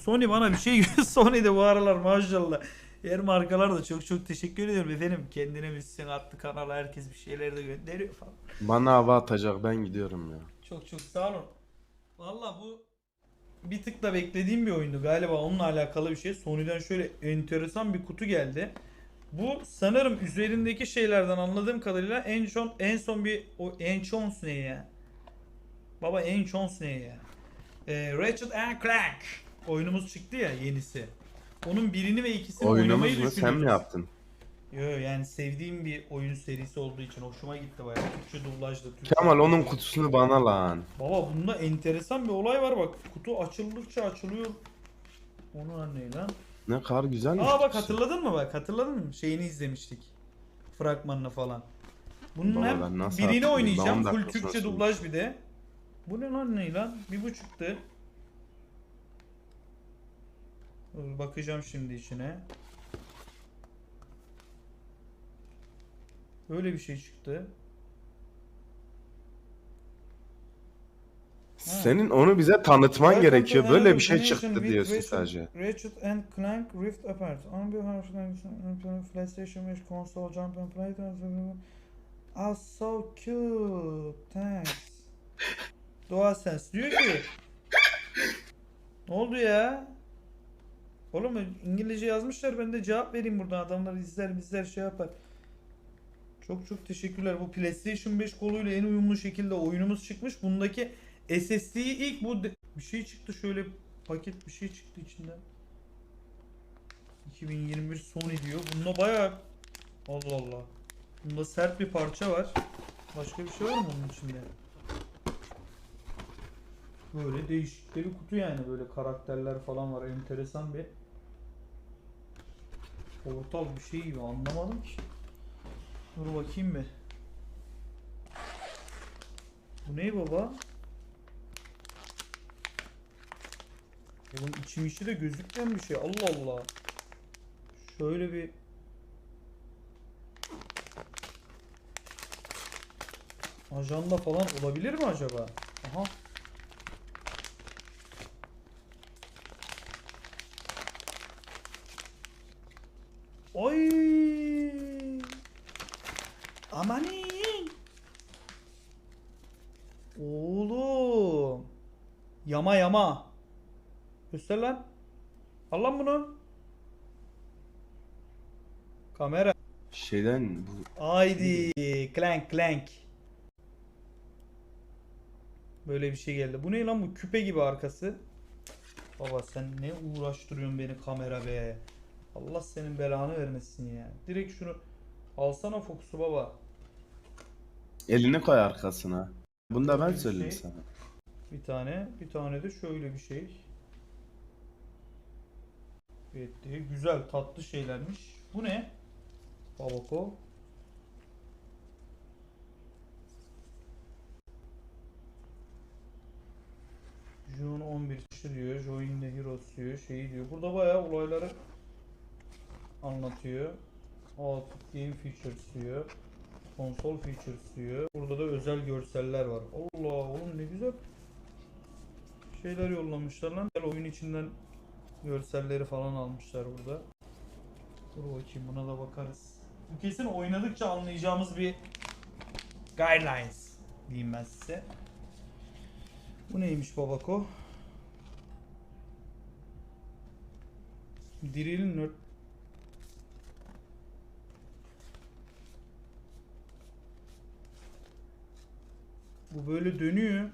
Sony bana bir şey Sony de bu aralar maşallah. Her markalar da çok çok teşekkür ediyorum efendim. Kendine müzisyen attı kanala herkes bir şeyler de gönderiyor falan. Bana hava atacak ben gidiyorum ya. Çok çok sağ olun. Valla bu bir tık da beklediğim bir oyundu galiba onunla alakalı bir şey. Sony'den şöyle enteresan bir kutu geldi. Bu sanırım üzerindeki şeylerden anladığım kadarıyla en son en son bir o Enchons ne ya? Baba Enchons ne ya? Ee, Ratchet and Clank oyunumuz çıktı ya yenisi. Onun birini ve ikisini oynamayı Oyunumuz mu sen mi yaptın? Yo yani sevdiğim bir oyun serisi olduğu için hoşuma gitti bayağı. Türkçe dublajlı. Türkçe Kemal onun kutusunu bana lan. Baba bunda enteresan bir olay var bak. Kutu açıldıkça açılıyor. Onu ne lan? Ne kadar güzelmiş. Aa bak kutusu. hatırladın mı bak hatırladın mı? Şeyini izlemiştik. Fragmanını falan. Bunun Baba hem nasıl birini hatırlayayım? oynayacağım. Ben on Full dakikasına Türkçe sığmış. dublaj bir de. Bu ne lan ne lan? Bir buçuktu. Dur, bakacağım şimdi içine. Böyle bir şey çıktı. Senin onu bize tanıtman Welcome gerekiyor. to Böyle bir şey çıktı with diyorsun Ratchet- sadece. Ratchet and Clank Rift Apart. On behalf of PlayStation 5 console jump and play. Ah so cute. Thanks. DualSense diyor ki Ne oldu ya? Oğlum İngilizce yazmışlar ben de cevap vereyim buradan adamlar izler bizler şey yapar. Çok çok teşekkürler. Bu PlayStation 5 koluyla en uyumlu şekilde oyunumuz çıkmış. Bundaki SSD'yi ilk bu bir şey çıktı şöyle paket bir şey çıktı içinden. 2021 Sony diyor. Bunda bayağı Allah Allah. Bunda sert bir parça var. Başka bir şey var mı bunun içinde? Böyle değişik de bir kutu yani böyle karakterler falan var. Enteresan bir portal bir şey gibi anlamadım ki. Dur bakayım bir. Bu ne baba? Bunun içim içi de gözükmeyen bir şey. Allah Allah. Şöyle bir ajanda falan olabilir mi acaba? Aha. Oy. Amanin. Oğlum. Yama yama. Göster lan. Al lan bunu. Kamera. Şeyden bu Haydi. Clank clank. Böyle bir şey geldi. Bu ne lan bu küpe gibi arkası. Baba sen ne uğraştırıyorsun beni kamera be. Allah senin belanı vermesin ya. Direkt şunu alsana fokusu baba. elini koy arkasına. Bunu da ben söyleyeyim şey. sana. Bir tane, bir tane de şöyle bir şey. Evet, güzel tatlı şeylermiş. Bu ne? Babako. June 11 diyor. Join the Heroes diyor. Şeyi diyor. Burada bayağı olayları anlatıyor. Output Game Features diyor. Konsol Features diyor. Burada da özel görseller var. Allah oğlum ne güzel şeyler yollamışlar lan. Oyun içinden görselleri falan almışlar burada. Dur bakayım buna da bakarız. Bu kesin oynadıkça anlayacağımız bir guidelines diyeyim ben size. Bu neymiş babako? Drill nerd Bu böyle dönüyor.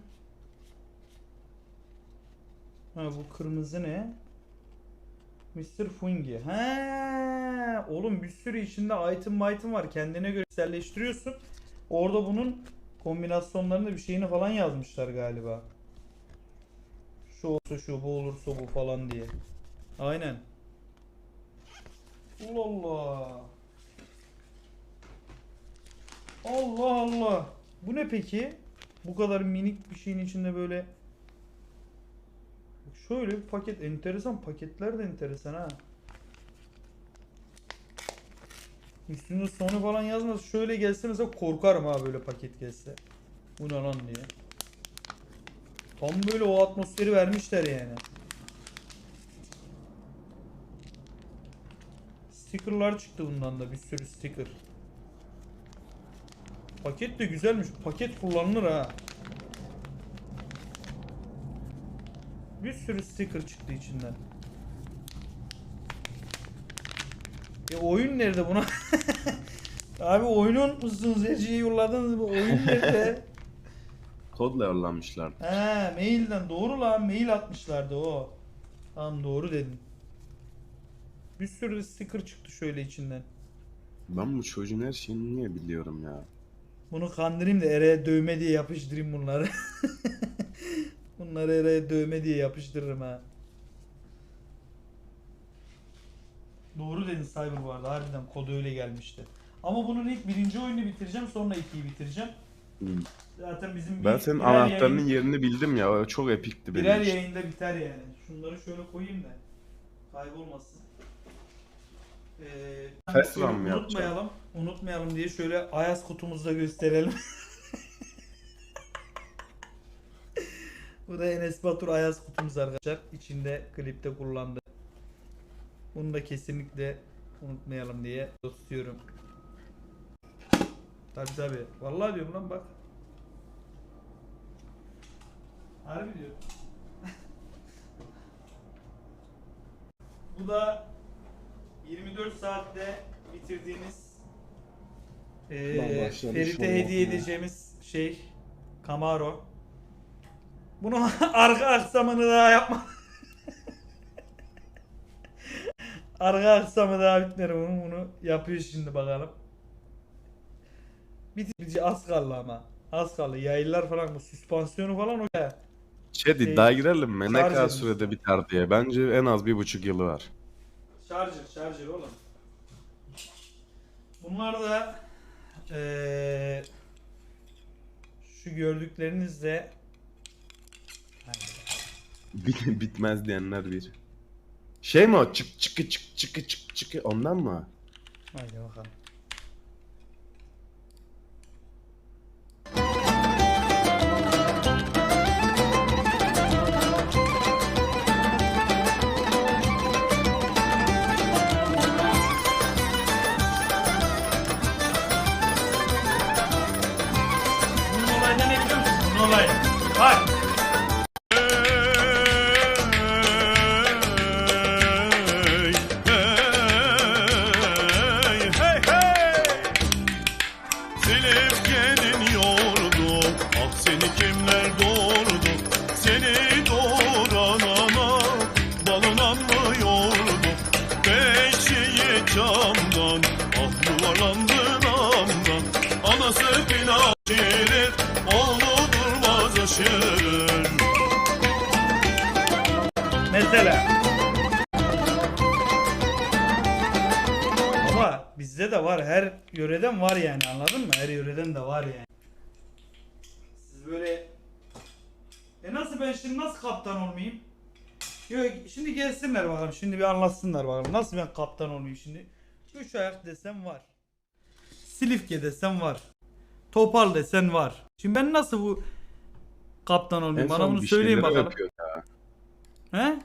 Ha bu kırmızı ne? Mr. Fungi. Ha, oğlum bir sürü içinde item item var. Kendine göre güzelleştiriyorsun. Orada bunun kombinasyonlarında bir şeyini falan yazmışlar galiba. Şu olsa şu, bu olursa bu falan diye. Aynen. Allah Allah. Allah Allah. Bu ne peki? Bu kadar minik bir şeyin içinde böyle Şöyle bir paket enteresan. Paketler de enteresan ha. Üstünde sonu falan yazmaz. Şöyle gelse mesela korkarım ha böyle paket gelse. Bu ne lan diye. Tam böyle o atmosferi vermişler yani. Stickerlar çıktı bundan da bir sürü sticker. Paket de güzelmiş. Paket kullanılır ha. Bir sürü sticker çıktı içinden. E oyun nerede buna? Abi oyunu unutmuşsunuz. Şeyi yolladınız. Bu oyun nerede? Kodla yollamışlar. He mailden doğru lan mail atmışlardı o. Tamam doğru dedin. Bir sürü sticker çıktı şöyle içinden. Ben bu çocuğun her şeyini niye biliyorum ya? Bunu kandırayım da Ere'ye dövme diye yapıştırayım bunları. bunları Ere'ye dövme diye yapıştırırım ha. Doğru dedin Cyber bu arada harbiden kodu öyle gelmişti. Ama bunun ilk birinci oyunu bitireceğim sonra ikiyi bitireceğim. Hmm. Zaten bizim Ben bir- senin birer anahtarının yayın- yerini bildim ya. O çok epikti benim Birer için. yayında biter yani. Şunları şöyle koyayım da kaybolmasın. Ee, Fast run mı unutmayalım. Unutmayalım diye şöyle Ayaz kutumuzda gösterelim. Bu da Enes Batur Ayaz kutumuz arkadaşlar. İçinde klipte kullandı. Bunu da kesinlikle unutmayalım diye tutuyorum. Tabi tabi. Vallahi diyorum lan bak. Harbi diyor. Bu da 24 saatte bitirdiğimiz başlamış Ferit'e olmak hediye ya. edeceğimiz şey Camaro. Bunu arka aksamını daha yapma. arka aksamı daha bitmedi bunu. Bunu yapıyor şimdi bakalım. Bitici az kaldı ama. Az kaldı. Yaylılar falan bu süspansiyonu falan o. Şey Şey, iddia girelim mi? Ne kadar sürede biter diye. Bence en az bir buçuk yılı var. Charger, charger oğlum. Bunlar da eee şu gördüklerinizle Bitmez diyenler bir. Şey mi o? Çık çıkı çık çıkı çık çıkı ondan mı? Haydi bakalım. Olayı yöreden var yani anladın mı? Her yöreden de var yani. Siz böyle E nasıl ben şimdi nasıl kaptan olmayayım? Yok şimdi gelsinler bakalım. Şimdi bir anlatsınlar bakalım. Nasıl ben kaptan olmayayım şimdi? Üç ayak desem var. Silifke desem var. Topal desen var. Şimdi ben nasıl bu kaptan En olmayayım? Bana son bunu bir söyleyin bakalım. He?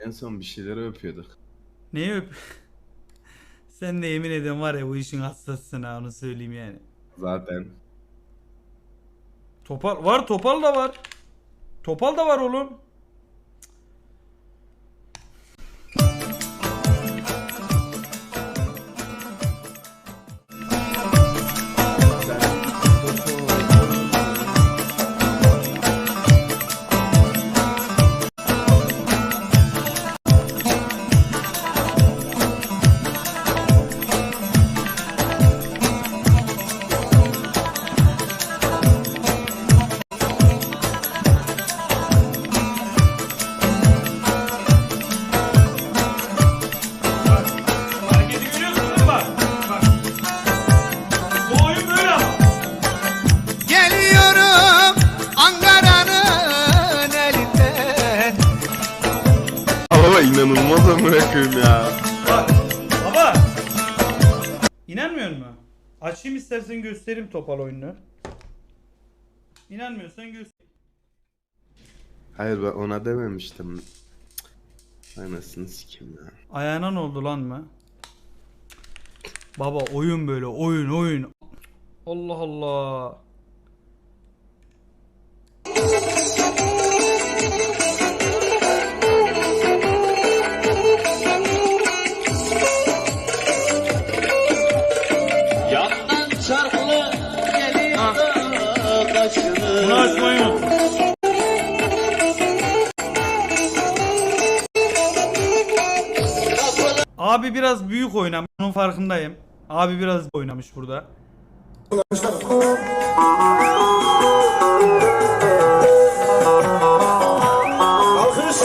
En son bir şeyleri öpüyorduk. Neyi öp? Sen de yemin ederim var ya bu işin hassassın ha onu söyleyeyim yani. Zaten. Topal var topal da var. Topal da var oğlum. Açayım istersen göstereyim topal oyununu. İnanmıyorsan göster. Hayır ben ona dememiştim. Anasını sikeyim ya. Ayağına ne oldu lan mı? Baba oyun böyle oyun oyun. Allah Allah. Geliyor kaşını. Bunu. Abi biraz büyük oynamış. Onun farkındayım. Abi biraz oynamış burada. Alkış.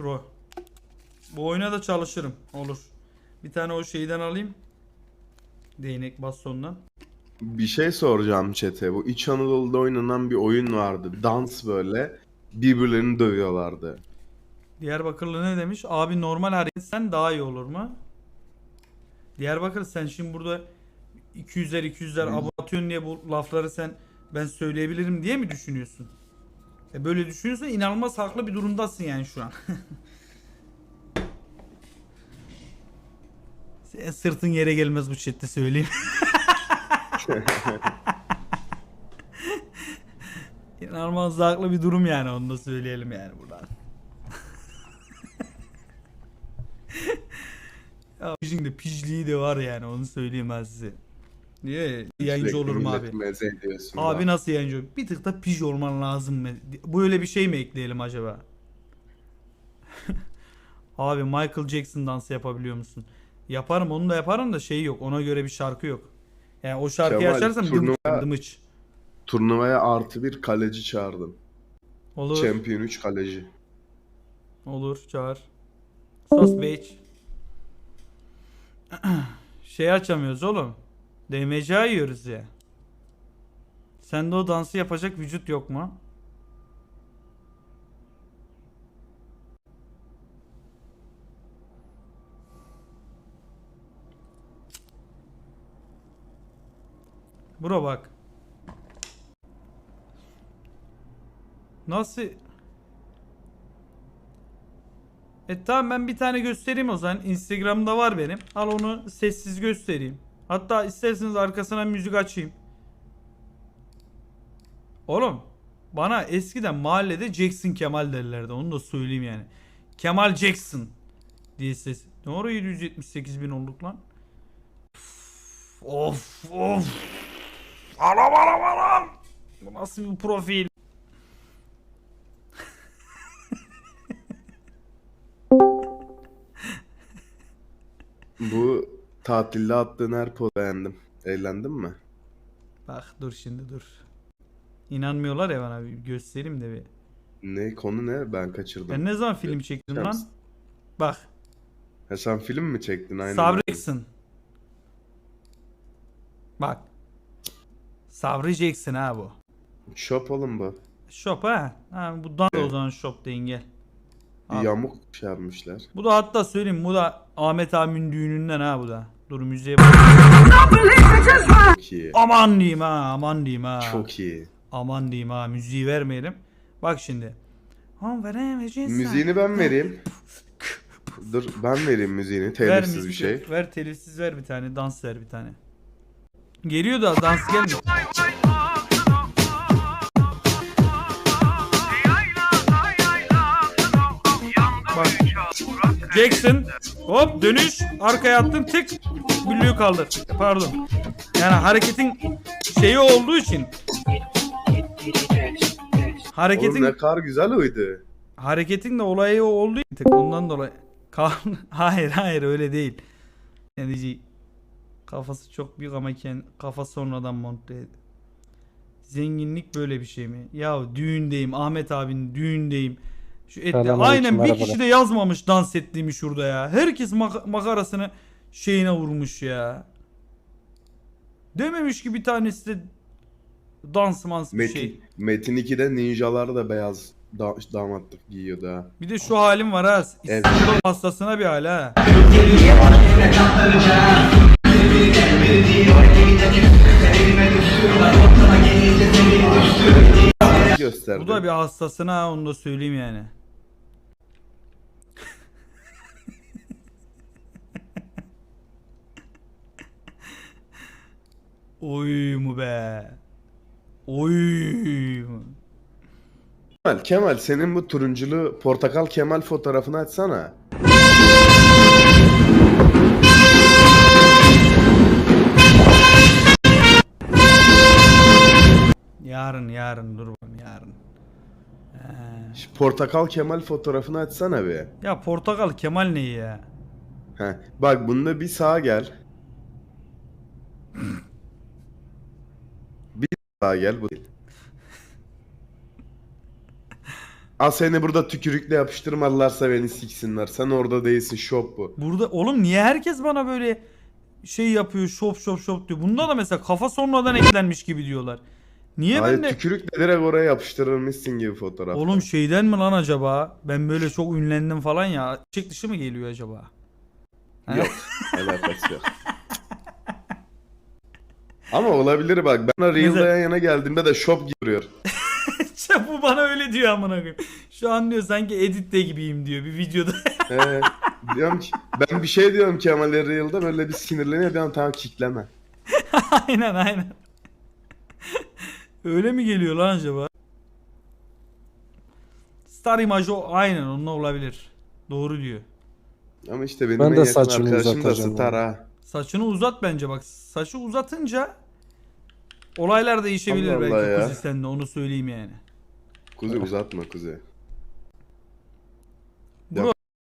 Pro. Bu oyuna da çalışırım. Olur. Bir tane o şeyden alayım. Değnek bastondan. Bir şey soracağım chat'e. Bu İç Anadolu'da oynanan bir oyun vardı. Dans böyle. Birbirlerini dövüyorlardı. Diyarbakırlı ne demiş? Abi normal hareketsen daha iyi olur mu? Diyarbakır sen şimdi burada 200'ler 200'ler abo atıyorsun diye bu lafları sen ben söyleyebilirim diye mi düşünüyorsun? E böyle düşünüyorsan inanılmaz haklı bir durumdasın yani şu an. Sen sırtın yere gelmez bu chatte söyleyeyim. İnanılmaz haklı bir durum yani onu da söyleyelim yani buradan. Ya de pijliği de var yani onu söyleyeyim ben size. Niye yayıncı olurum abi? milleti meze ediyorsun Abi da. nasıl yayıncı? Bir tık da pij olman lazım mı? Böyle bir şey mi ekleyelim acaba? abi Michael Jackson dansı yapabiliyor musun? Yaparım onu da yaparım da şey yok. Ona göre bir şarkı yok. Yani o şarkıyı Kemal, açarsam turnuva- dımış. Turnuvaya artı bir kaleci çağırdım. Olur. Champion 3 kaleci. Olur çağır. Sos beach. şey açamıyoruz oğlum. DMC yiyoruz ya. Sende o dansı yapacak vücut yok mu? Bro bak. Nasıl e tamam ben bir tane göstereyim o zaman. Instagram'da var benim. Al onu sessiz göstereyim. Hatta isterseniz arkasına müzik açayım. Oğlum bana eskiden mahallede Jackson Kemal derlerdi. Onu da söyleyeyim yani. Kemal Jackson diye ses. Ne oraya 778 bin olduk lan? Of of. Anam anam anam. Bu nasıl bir profil? Tatilde attığın her poz beğendim. Eğlendin mi? Bak dur şimdi dur. İnanmıyorlar ya bana bir göstereyim de bir. Ne konu ne? Ben kaçırdım. Ben ne zaman film çektim lan? Bak. Ha sen film mi çektin? Aynen. Sabri Jackson. Bak. Sabri Jackson ha bu. Shop oğlum bu. Shop ha. Ha bu da o zaman shop deyin gel. Bir Abi. yamuk yapmışlar. Bu da hatta söyleyeyim bu da Ahmet abimin düğününden ha bu da. Dur müziğe bak. Çok iyi. Aman diyeyim ha aman diyeyim ha. Çok iyi. Aman diyeyim ha müziği vermeyelim. Bak şimdi. Müziğini ben vereyim. Dur ben vereyim müziğini. Ver Telifsiz müzik bir şey. ver. Ver telifsiz ver bir tane. Dans ver bir tane. Geliyor da dans gelmiyor. Jackson hop dönüş arkaya attın tık büllüğü kaldır. Pardon. Yani hareketin şeyi olduğu için hareketin Oğlum ne kadar güzel oydu. Hareketin de olayı olduğu için tık ondan dolayı. Hayır hayır öyle değil. Yani kafası çok büyük ama kend- kafa sonradan monte ed- Zenginlik böyle bir şey mi? Ya düğündeyim. Ahmet abinin düğündeyim. Şu ette Selamünaleyküm, aynen bir merhabalar. kişi de yazmamış dans ettiğimi şurada ya. Herkes mak- makarasını şeyine vurmuş ya. Dememiş ki bir tanesi de dans mans bir Metin, şey. Metin 2'de ninjalar da beyaz da, damatlık giyiyordu ha. Bir de şu halim var ha. Evet. İstanbul hastasına bir hal ha. Gösterdi. Bu da bir hastasına ha, onu da söyleyeyim yani. Oy mu be. Oy mu. Kemal, Kemal senin bu turunculu portakal Kemal fotoğrafını açsana. Yarın yarın dur bakalım yarın. Şu portakal Kemal fotoğrafını açsana bir. Ya portakal Kemal ne ya? Heh. Bak bunda bir sağa gel. sağa gel bu değil. Al seni burada tükürükle yapıştırmadılarsa beni siksinler. Sen orada değilsin şop bu. Burada oğlum niye herkes bana böyle şey yapıyor şop şop şop diyor. Bunda da mesela kafa sonradan eklenmiş gibi diyorlar. Niye Hayır ben de... tükürükle direkt oraya yapıştırılmışsın gibi fotoğraf. Oğlum şeyden mi lan acaba? Ben böyle çok ünlendim falan ya. Çek dışı mı geliyor acaba? Yok. Alakası yok. Ama olabilir bak. Ben Real'da Mesela- yan yana geldiğimde de şop giriyor. Bu bana öyle diyor amına koyayım. Şu an diyor sanki editte gibiyim diyor bir videoda. Ee, diyorum ki ben bir şey diyorum Kemal'e Real'da böyle bir sinirleniyor diyorum tamam kikleme. aynen aynen. öyle mi geliyor lan acaba? Star imajı o- aynen onunla olabilir. Doğru diyor. Ama işte benim Ben en de yakın saçımı arkadaşım da uzatacağım star ha. Saçını uzat bence bak. Saçı uzatınca olaylar değişebilir Allah belki Allah ya. Kuzi sende onu söyleyeyim yani. Kuzi uzatma Kuzi.